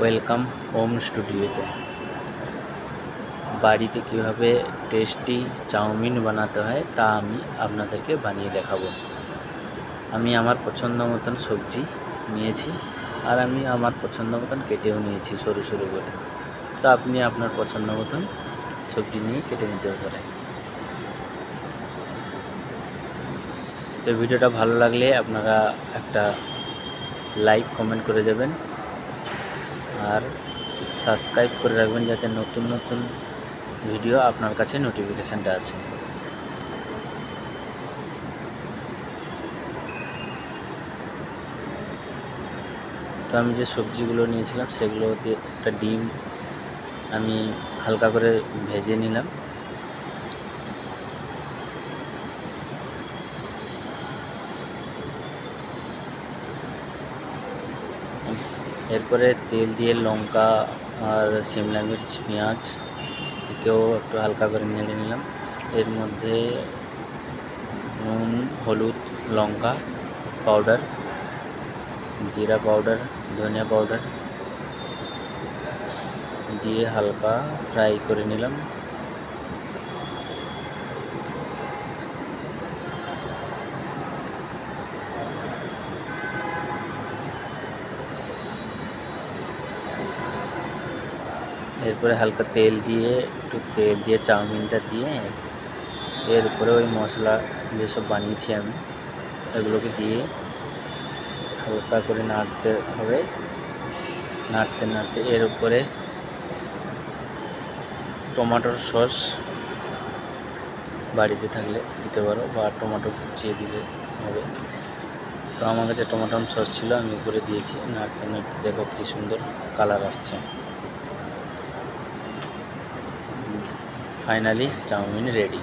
Welcome home স্টুডিওতে। বাড়িতে কীভাবে টেস্টি চাউমিন বানাতে হয় তা আমি আপনাদেরকে বানিয়ে দেখাবো। আমি আমার পছন্দ মতন সবজি নিয়েছি আর আমি আমার পছন্দ মতন কেটেও নিয়েছি সরু সরু করে। তো আপনি আপনার পছন্দ মতন সবজি নিয়ে কেটে নিতে পারেন। তো ভিডিওটা ভালো লাগলে আপনারা একটা লাইক, কমেন্ট করে যাবেন। আর সাবস্ক্রাইব করে রাখবেন যাতে নতুন নতুন ভিডিও আপনার কাছে নোটিফিকেশানটা আসে। তো আমি যে সবজিগুলো নিয়েছিলাম সেগুলো দিয়ে একটা ডিম আমি হালকা করে ভেজে নিলাম। এরপরে তেল দিয়ে লঙ্কা আর সিমলা মির্চ, পেঁয়াজ একেও একটু হালকা করে নেড়ে নিলাম। এর মধ্যে নুন, হলুদ, লঙ্কা পাউডার জিরা পাউডার ধনিয়া পাউডার দিয়ে হালকা ফ্রাই করে নিলাম। এরপরে হালকা তেল দিয়ে, একটু তেল দিয়ে, চাউমিনটা দিয়ে, এর উপরে ওই মশলা যেসব বানিয়েছি আমি, এগুলোকে দিয়ে হালকা করে নাড়তে হবে। নাড়তে নাড়তে এর উপরে টমাটোর সস বাড়িতে থাকলে দিতে পারো বা টমাটো কুচিয়ে দিলে হবে। তো আমার কাছে টমেটো সস ছিল, আমি উপরে দিয়েছি। নাড়তে নাড়তে দেখো কী সুন্দর কালার আসছে। Finally chowmein ready.